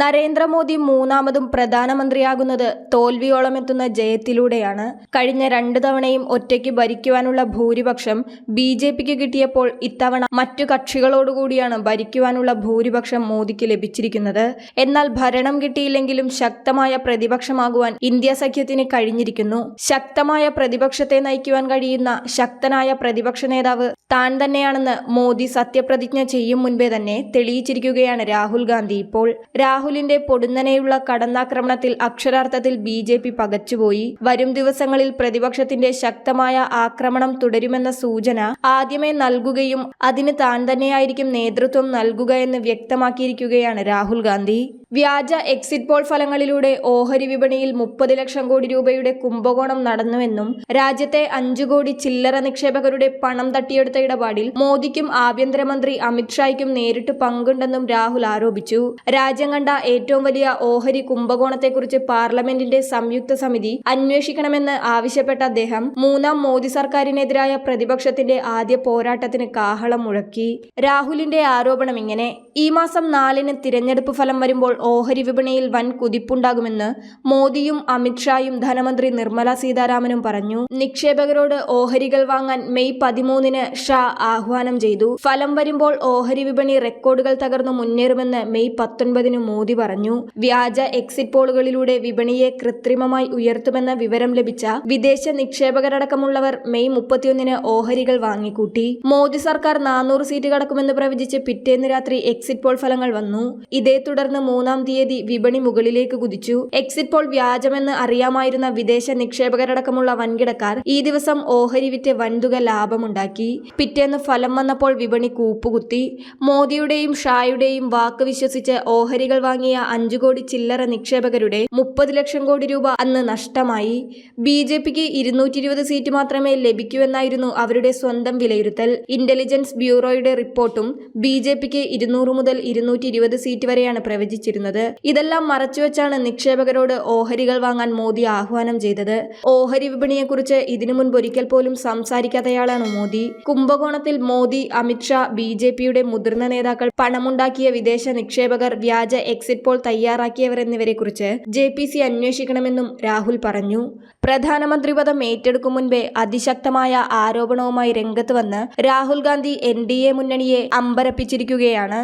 നരേന്ദ്രമോദി മൂന്നാമതും പ്രധാനമന്ത്രിയാകുന്നത് തോൽവിയോളമെത്തുന്ന ജയത്തിലൂടെയാണ്. കഴിഞ്ഞ രണ്ടു തവണയും ഒറ്റയ്ക്ക് ഭരിക്കുവാനുള്ള ഭൂരിപക്ഷം ബി ജെ പിക്ക് കിട്ടിയപ്പോൾ ഇത്തവണ മറ്റു കക്ഷികളോടുകൂടിയാണ് ഭരിക്കുവാനുള്ള ഭൂരിപക്ഷം മോദിക്ക് ലഭിച്ചിരിക്കുന്നത്. എന്നാൽ ഭരണം കിട്ടിയില്ലെങ്കിലും ശക്തമായ പ്രതിപക്ഷമാകുവാൻ ഇന്ത്യ സഖ്യത്തിന് കഴിഞ്ഞിരിക്കുന്നു. ശക്തമായ പ്രതിപക്ഷത്തെ നയിക്കുവാൻ കഴിയുന്ന ശക്തനായ പ്രതിപക്ഷ നേതാവ് താൻ തന്നെയാണെന്ന് മോദി സത്യപ്രതിജ്ഞ ചെയ്യും മുൻപേ തന്നെ തെളിയിച്ചിരിക്കുകയാണ് രാഹുൽ ഗാന്ധി ഇപ്പോൾ. രാഹുലിന്റെ പൊടുന്നനെയുള്ള കടന്നാക്രമണത്തിൽ അക്ഷരാർത്ഥത്തിൽ ബി ജെ പി പകച്ചുപോയി. വരും ദിവസങ്ങളിൽ പ്രതിപക്ഷത്തിന്റെ ശക്തമായ ആക്രമണം തുടരുമെന്ന സൂചന ആദ്യമേ നൽകുകയും അതിന് താൻ തന്നെയായിരിക്കും നേതൃത്വം നൽകുക എന്ന് വ്യക്തമാക്കിയിരിക്കുകയാണ് രാഹുൽ ഗാന്ധി. വ്യാജ എക്സിറ്റ് പോൾ ഫലങ്ങളിലൂടെ ഓഹരി വിപണിയിൽ മുപ്പത് ലക്ഷം കോടി രൂപയുടെ കുംഭകോണം നടന്നുവെന്നും രാജ്യത്തെ അഞ്ചു കോടി ചില്ലറ നിക്ഷേപകരുടെ പണം തട്ടിയെടുത്ത ഇടപാടിൽ മോദിക്കും ആഭ്യന്തരമന്ത്രി അമിത്ഷായ്ക്കും നേരിട്ട് പങ്കുണ്ടെന്നും രാഹുൽ ആരോപിച്ചു. രാജ്യം കണ്ട ഏറ്റവും വലിയ ഓഹരി കുംഭകോണത്തെക്കുറിച്ച് പാർലമെന്റിന്റെ സംയുക്ത സമിതി അന്വേഷിക്കണമെന്ന് ആവശ്യപ്പെട്ട അദ്ദേഹം മൂന്നാം മോദി സർക്കാരിനെതിരായ പ്രതിപക്ഷത്തിന്റെ ആദ്യ പോരാട്ടത്തിന് കാഹളം മുഴക്കി. രാഹുലിന്റെ ആരോപണം ഇങ്ങനെ. ഈ മാസം നാലിന് തിരഞ്ഞെടുപ്പ് ഫലം വരുമ്പോൾ ഓഹരി വിപണിയിൽ വൻ കുതിപ്പുണ്ടാകുമെന്ന് മോദിയും അമിത്ഷായും ധനമന്ത്രി നിർമ്മല സീതാരാമനും പറഞ്ഞു. നിക്ഷേപകരോട് ഓഹരികൾ വാങ്ങാൻ മെയ് പതിമൂന്നിന് ഷാ ആഹ്വാനം ചെയ്തു. ഫലം വരുമ്പോൾ ഓഹരി വിപണി റെക്കോർഡുകൾ തകർന്നു മുന്നേറുമെന്ന് മെയ് പത്തൊൻപതിന് മോദി പറഞ്ഞു. വ്യാജ എക്സിറ്റ് പോളുകളിലൂടെ വിപണിയെ കൃത്രിമമായി ഉയർത്തുമെന്ന വിവരം ലഭിച്ച വിദേശ നിക്ഷേപകരടക്കമുള്ളവർ മെയ് മുപ്പത്തിയൊന്നിന് ഓഹരികൾ വാങ്ങിക്കൂട്ടി. മോദി സർക്കാർ നാനൂറ് സീറ്റ് കടക്കുമെന്ന് പ്രവചിച്ച് പിറ്റേന്ന് രാത്രി എക്സിറ്റ് പോൾ ഫലങ്ങൾ വന്നു. ഇതേ തുടർന്ന് മൂന്നാം തീയതി വിപണി മുകളിലേക്ക് കുതിച്ചു. എക്സിറ്റ് പോൾ വ്യാജമെന്ന് അറിയാമായിരുന്ന വിദേശ നിക്ഷേപകരടക്കമുള്ള വൻകിടക്കാർ ഈ ദിവസം ഓഹരി വിറ്റ് വൻതുക ലാഭമുണ്ടാക്കി. പിറ്റേന്ന് ഫലം വന്നപ്പോൾ വിപണി കൂപ്പുകുത്തി. മോദിയുടെയും ഷായുടെയും വാക്ക് വിശ്വസിച്ച് ഓഹരികൾ വാങ്ങിയ അഞ്ചു കോടി ചില്ലറ നിക്ഷേപകരുടെ മുപ്പത് ലക്ഷം കോടി രൂപ അന്ന് നഷ്ടമായി. ബി ജെ പിക്ക് സീറ്റ് മാത്രമേ ലഭിക്കൂ എന്നായിരുന്നു അവരുടെ സ്വന്തം വിലയിരുത്തൽ. ഇന്റലിജൻസ് ബ്യൂറോയുടെ റിപ്പോർട്ടും ബി ജെ പിക്ക് ഇരുന്നൂറ് മുതൽ ഇരുന്നൂറ്റി സീറ്റ് വരെയാണ് പ്രവചിച്ചിരുന്നത്. ഇതെല്ലാം മറച്ചുവെച്ചാണ് നിക്ഷേപകരോട് ഓഹരികൾ വാങ്ങാൻ മോദി ആഹ്വാനം ചെയ്തത്. ഓഹരി വിപണിയെക്കുറിച്ച് ഇതിനു മുൻപ് ഒരിക്കൽ പോലും സംസാരിക്കാത്തയാളാണ് മോദി. കുംഭകോണത്തിൽ മോദി അമിത്ഷാ ബി ജെ പിയുടെ മുതിർന്ന നേതാക്കൾ പണമുണ്ടാക്കിയ വിദേശ നിക്ഷേപകർ വ്യാജ എക്സിറ്റ് പോൾ തയ്യാറാക്കിയവർ എന്നിവരെക്കുറിച്ച് ജെ പി സി അന്വേഷിക്കണമെന്നും രാഹുൽ പറഞ്ഞു. പ്രധാനമന്ത്രി പദം ഏറ്റെടുക്കും മുൻപേ അതിശക്തമായ ആരോപണവുമായി രംഗത്ത് വന്ന് Rahul Gandhi N D A മുന്നണിയെ അമ്പരപ്പിച്ചിരിക്കുകയാണ്.